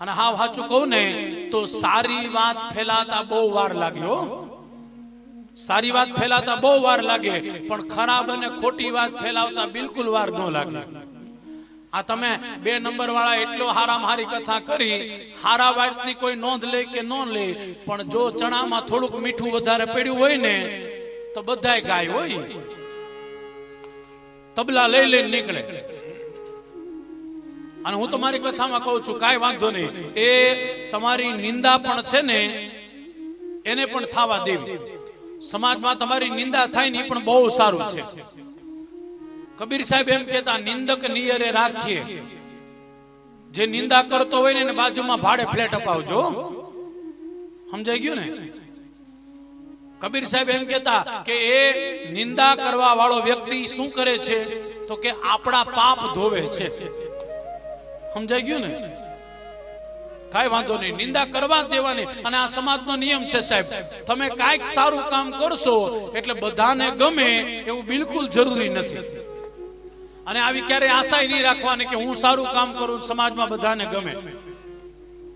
અને હા સાચું કહું ને, તો સારી વાત ફેલાતા બહુ વાર લાગ્યો સારી વાત ફેલાતા બહુ વાર લાગે, પણ ખરાબ અને ખોટી વાત ફેલાવતા બિલકુલ વાર ન લાગે. આ તમે બે નંબર વાળા એટલો હારામ હારી કથા કરી, હારા વાતની કોઈ નોંધ લે કે ન લે, પણ જો ચણામાં થોડુંક મીઠું વધારે પડ્યું હોય ને, તો બધાય ગાય હોય. તબલા લઈ લઈને નીકળે. અને હું તમારી કથામાં કહું છું, કાંઈ વાંધો નહીં. એ તમારી નિંદા પણ છે ને, એને પણ થવા દેવી. સમાજમાં તમારી નિંદા થાય ને પણ બહુ સારું છે. કબીર સાહેબ એમ કહેતા, નિંદક નિયરે રાખીએ. જે નિંદા કરતો હોય ને એને બાજુમાં ભાડે ફ્લેટ અપાવજો. સમજાઈ ગયું ને? કબીર સાહેબ એમ કહેતા કે એ નિંદા કરવા વાળો વ્યક્તિ શું કરે છે? તો કે આપણા પાપ ધોવે છે. સમજાઈ ને? કાંઈ વાંધો નહીં. નિંદા કરવા દેવાની. અને આ સમાજનો નિયમ છે સાહેબ, તમે કાંઈક સારું કામ કરશો એટલે બધાને ગમે એવું બિલકુલ જરૂરી નથી. અને આવી ક્યારે આશા નહીં રાખવાની કે હું સારું કામ કરું સમાજમાં બધાને ગમે.